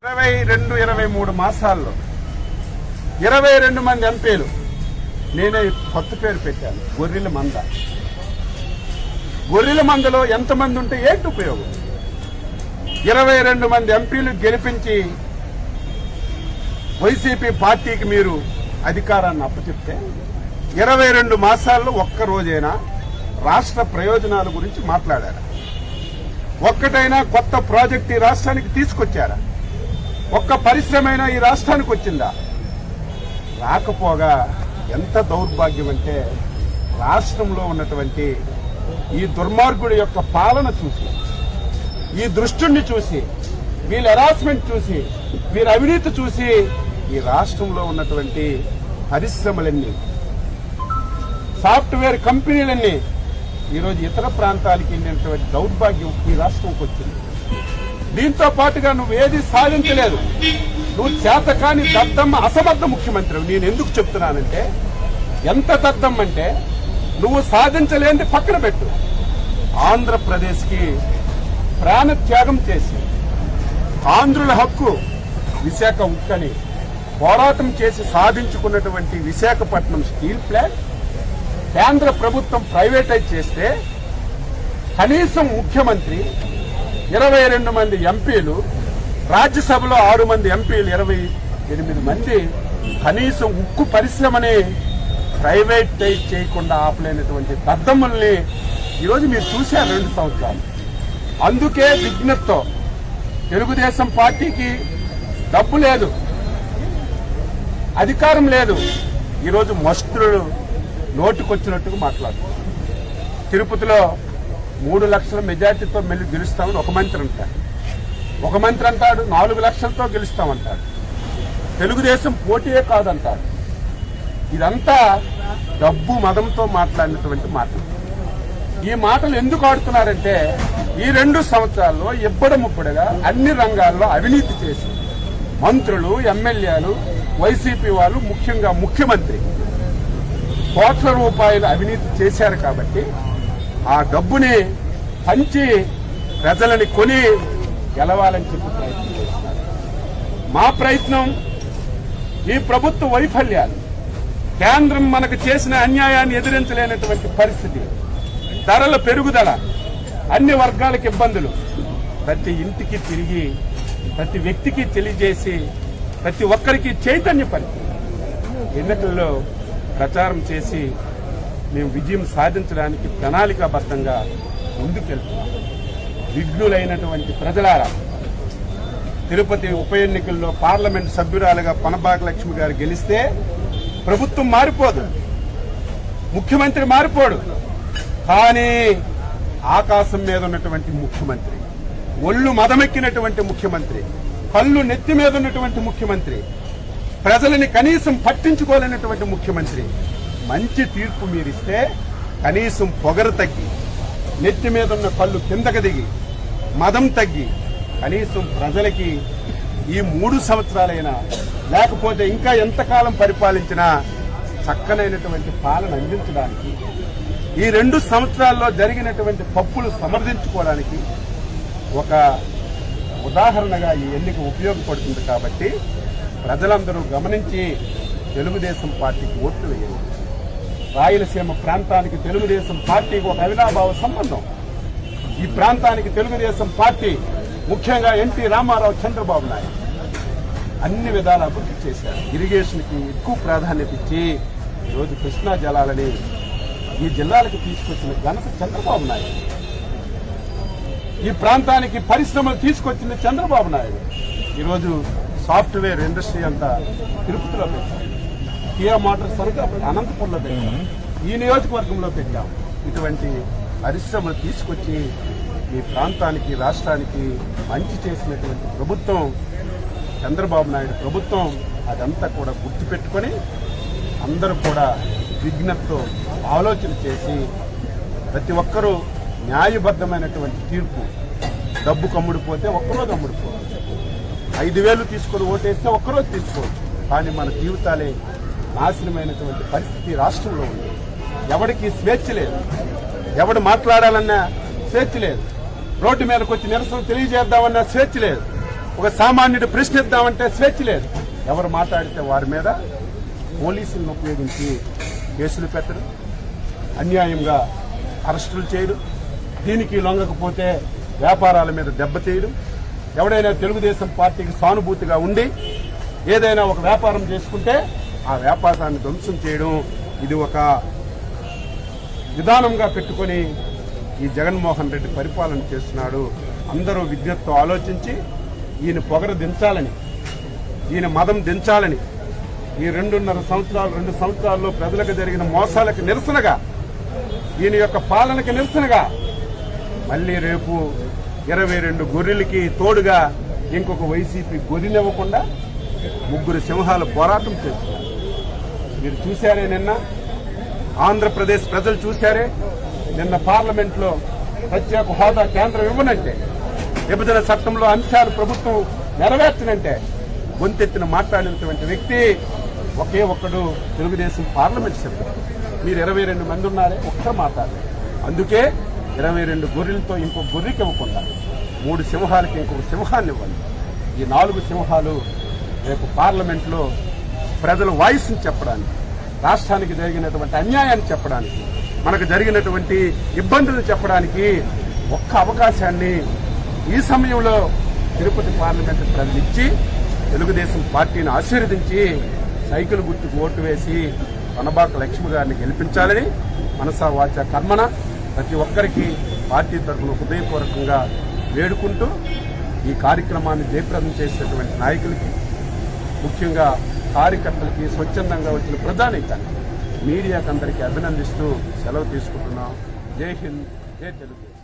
ఇరవై రెండు ఇరవై మూడు మాసాల్లో ఇరవై రెండు మంది ఎంపీలు. నేనే కొత్త పేరు పెట్టాను గొర్రెల మంద. గొర్రెల మందలో ఎంతమంది ఉంటే ఏంటి ఉపయోగం? ఇరవై రెండు మంది ఎంపీలు గెలిపించి వైసీపీ పార్టీకి మీరు అధికారాన్ని అప్పచెప్తే ఇరవై రెండు మాసాల్లో ఒక్క రోజైనా రాష్ట్ర ప్రయోజనాల గురించి మాట్లాడారా. ఒక్కటైనా కొత్త ప్రాజెక్ట్ ఈ రాష్ట్రానికి తీసుకొచ్చారా? ఒక్క పరిశ్రమైనా ఈ రాష్ట్రానికి వచ్చిందా? రాకపోగా ఎంత దౌర్భాగ్యం అంటే రాష్ట్రంలో ఉన్నటువంటి ఈ దుర్మార్గుడి యొక్క పాలన చూసి ఈ దృష్టిని చూసి వీళ్ళ హెరాస్మెంట్ చూసి వీళ్ళ అవినీతి చూసి ఈ రాష్ట్రంలో ఉన్నటువంటి పరిశ్రమలన్నీ సాఫ్ట్వేర్ కంపెనీలన్నీ ఈరోజు ఇతర ప్రాంతాలకి వెళ్ళినటువంటి దౌర్భాగ్యం ఈ రాష్ట్రంకి వచ్చింది. దీంతో పాటుగా నువ్వు ఏది సాధించలేదు. నువ్వు చేతకాని దద్దమ్మ అసమర్థ ముఖ్యమంత్రి. నేను ఎందుకు చెప్తున్నానంటే ఎంత దద్దమ్మ అంటే నువ్వు సాధించలేని పక్కన పెట్టు. ఆంధ్రప్రదేశ్కి ప్రాణత్యాగం చేసి ఆంధ్రుల హక్కు విశాఖ ఉక్కని పోరాటం చేసి సాధించుకున్నటువంటి విశాఖపట్నం స్టీల్ ప్లాంట్ కేంద్ర ప్రభుత్వం ప్రైవేటైజ్ చేస్తే కనీసం ముఖ్యమంత్రి ఇరవై రెండు మంది ఎంపీలు రాజ్యసభలో ఆరు మంది ఎంపీలు ఇరవై ఎనిమిది మంది కనీసం ఉక్కు పరిశ్రమని ప్రైవేటైజ్ చేయకుండా ఆపలేనటువంటి దద్దమ్మల్ని ఈరోజు మీరు చూశారు రెండు సంవత్సరాలు. అందుకే విజ్ఞప్తో తెలుగుదేశం పార్టీకి డబ్బు లేదు అధికారం లేదు. ఈరోజు మస్తులు నోటుకొచ్చినట్టుగా మాట్లాడుతున్నారు తిరుపతిలో మూడు లక్షల మెజార్టీతో మెల్లి గెలుస్తామని ఒక మంత్రి అంటాడు. ఒక మంత్రి అంటాడు నాలుగు లక్షలతో గెలుస్తామంటాడు. తెలుగుదేశం పోటీయే కాదంటాడు. ఇదంతా డబ్బు మదంతో మాట్లాడినటువంటి మాటలు. ఈ మాటలు ఎందుకు ఆడుతున్నారంటే ఈ రెండు సంవత్సరాల్లో ఇబ్బడ అన్ని రంగాల్లో అవినీతి చేసి మంత్రులు ఎమ్మెల్యేలు వైసీపీ వాళ్ళు ముఖ్యంగా ముఖ్యమంత్రి కోట్ల రూపాయలు అవినీతి చేశారు కాబట్టి ఆ డబ్బుని పంచి ప్రజలని కొని గెలవాలని చెప్పి ప్రయత్నం చేస్తున్నారు. మా ప్రయత్నం ఈ ప్రభుత్వ వైఫల్యాలు కేంద్రం మనకు చేసిన అన్యాయాన్ని ఎదిరించలేనటువంటి పరిస్థితి ధరల పెరుగుదల అన్ని వర్గాలకు ఇబ్బందులు. ప్రతి ఇంటికి తిరిగి ప్రతి వ్యక్తికి తెలియజేసి ప్రతి ఒక్కరికి చైతన్యపరిచి ఎన్నికల్లో ప్రచారం చేసి మేము విజయం సాధించడానికి ప్రణాళికాబద్ధంగా ముందుకెళ్తున్నాం. విఘ్నులైనటువంటి ప్రజలారా తిరుపతి ఉప ఎన్నికల్లో పార్లమెంట్ సభ్యురాలుగా పనబాక లక్ష్మి గారు గెలిస్తే ప్రభుత్వం మారిపోదు ముఖ్యమంత్రి మారిపోడు. కానీ ఆకాశం మీద ఉన్నటువంటి ముఖ్యమంత్రి ఒళ్ళు మదమెక్కినటువంటి ముఖ్యమంత్రి కళ్ళు నెత్తి మీద ఉన్నటువంటి ముఖ్యమంత్రి ప్రజలని కనీసం పట్టించుకోలేనటువంటి ముఖ్యమంత్రి. మంచి తీర్పు మీరిస్తే కనీసం పొగరు తగ్గి నెత్తి మీద ఉన్న కళ్ళు కిందకు దిగి మదం తగ్గి కనీసం ప్రజలకి ఈ మూడు సంవత్సరాలైనా లేకపోతే ఇంకా ఎంతకాలం పరిపాలించినా చక్కనైనటువంటి పాలన అందించడానికి ఈ రెండు సంవత్సరాల్లో జరిగినటువంటి పప్పులు సమర్థించుకోవడానికి ఒక ఉదాహరణగా ఈ ఎన్నిక ఉపయోగపడుతుంది కాబట్టి ప్రజలందరూ గమనించి తెలుగుదేశం పార్టీకి ఓట్లు వేయండి. రాయలసీమ ప్రాంతానికి తెలుగుదేశం పార్టీకి ఒక అవినాభావ సంబంధం. ఈ ప్రాంతానికి తెలుగుదేశం పార్టీ ముఖ్యంగా ఎన్టీ రామారావు చంద్రబాబు నాయుడు అన్ని విధాల అభివృద్ధి చేశారు. ఇరిగేషన్కి ఎక్కువ ప్రాధాన్యత ఇచ్చి ఈరోజు కృష్ణా జలాలని ఈ జిల్లాలకు తీసుకొచ్చిన ఘనత చంద్రబాబు నాయుడు. ఈ ప్రాంతానికి పరిశ్రమలు తీసుకొచ్చింది చంద్రబాబు నాయుడు. ఈరోజు సాఫ్ట్వేర్ ఇండస్ట్రీ అంతా తిరుపతిలో పెట్టాం. కియా మోటార్స్ వరకు అనంతపురంలో పెట్టాం. ఈ నియోజకవర్గంలో పెట్టాం. ఇటువంటి పరిశ్రమలు తీసుకొచ్చి ఈ ప్రాంతానికి రాష్ట్రానికి మంచి చేసినటువంటి ప్రభుత్వం చంద్రబాబు నాయుడు ప్రభుత్వం అదంతా కూడా గుర్తుపెట్టుకొని అందరూ కూడా విజ్ఞతతో ఆలోచన చేసి ప్రతి ఒక్కరూ న్యాయబద్ధమైనటువంటి తీర్పు. డబ్బు కమ్ముడిపోతే ఒక్కరోజు అమ్ముడిపోవచ్చు. ఐదు వేలు తీసుకొని ఓటేస్తే ఒక్కరోజు తీసుకోవచ్చు. కానీ మన జీవితాలే నాశనమైనటువంటి పరిస్థితి రాష్ట్రంలో ఉంది. ఎవడికి స్వేచ్ఛ లేదు. ఎవడు మాట్లాడాలన్నా స్వేచ్ఛ లేదు. రోడ్డు మీదకి వచ్చి నిరసన తెలియజేద్దామన్నా స్వేచ్ఛ లేదు. ఒక సామాన్యుడు ప్రశ్నిద్దామంటే స్వేచ్ఛ లేదు. ఎవరు మాట్లాడితే వారి మీద పోలీసులను ఉపయోగించి కేసులు పెట్టడం అన్యాయంగా అరెస్టులు చేయడం దీనికి లొంగకపోతే వ్యాపారాల మీద దెబ్బతీయడం ఎవడైనా తెలుగుదేశం పార్టీకి సానుభూతిగా ఉండి ఏదైనా ఒక వ్యాపారం చేసుకుంటే ఆ వ్యాపారాన్ని ధ్వంసం చేయడం ఇది ఒక విధానంగా పెట్టుకొని ఈ జగన్మోహన్ రెడ్డి పరిపాలన చేస్తున్నాడు. అందరూ విజ్ఞతతో ఆలోచించి ఈయన పొగరు దించాలని ఈయన మదం దించాలని ఈ రెండున్నర సంవత్సరాలు రెండు సంవత్సరాల్లో ప్రజలకు జరిగిన మోసాలకు నిరసనగా ఈయన యొక్క పాలనకు నిరసనగా మళ్ళీ రేపు ఇరవై రెండు గొర్రెలకి తోడుగా ఇంకొక వైసీపీ గొర్రెనివ్వకుండా ముగ్గురు సింహాలు పోరాటం చేస్తున్నారు. మీరు చూశారే నిన్న? ఆంధ్రప్రదేశ్ ప్రజలు చూశారే? నిన్న పార్లమెంట్లో ప్రత్యేక హోదా కేంద్రం ఇవ్వనంటే విభజన చట్టంలో అంశాలు ప్రభుత్వం నెరవేర్చనంటే గొంతెత్తిన మాట్లాడినటువంటి వ్యక్తి ఒకే ఒక్కడు తెలుగుదేశం పార్లమెంట్ సభ్యుడు. మీరు ఇరవై రెండు మంది ఉన్నారే ఒక్క మాట్లాడలేదు అందుకే ఇరవై రెండు గొర్రెలతో ఇంకో గొర్రెకి ఇవ్వకుండా మూడు సింహాలకి ఇంకొక సింహాన్ని ఇవ్వండి ఈ నాలుగు సింహాలు రేపు పార్లమెంట్లో ప్రజల వాయిస్ని చెప్పడానికి రాష్ట్రానికి జరిగినటువంటి అన్యాయాన్ని చెప్పడానికి మనకు జరిగినటువంటి ఇబ్బందులు చెప్పడానికి ఒక్క అవకాశాన్ని ఈ సమయంలో తిరుపతి పార్లమెంట్ ప్రజలిచ్చి తెలుగుదేశం పార్టీని ఆశీర్వదించి సైకిల్ గుర్తుకు ఓటు వేసి వనబాక లక్ష్మి గారిని గెలిపించాలని మనసా వాచ కర్మన ప్రతి ఒక్కరికి పార్టీ తరఫున హృదయపూర్వకంగా వేడుకుంటూ ఈ కార్యక్రమాన్ని జయప్రదం చేసినటువంటి నాయకులకి ముఖ్యంగా కార్యకర్తలకి స్వచ్ఛందంగా వచ్చిన ప్రజానీకాన్ని మీడియాకు అందరికీ అభినందిస్తూ సెలవు తీసుకుంటున్నాం. జై హింద్ జై తెలుగుదేశం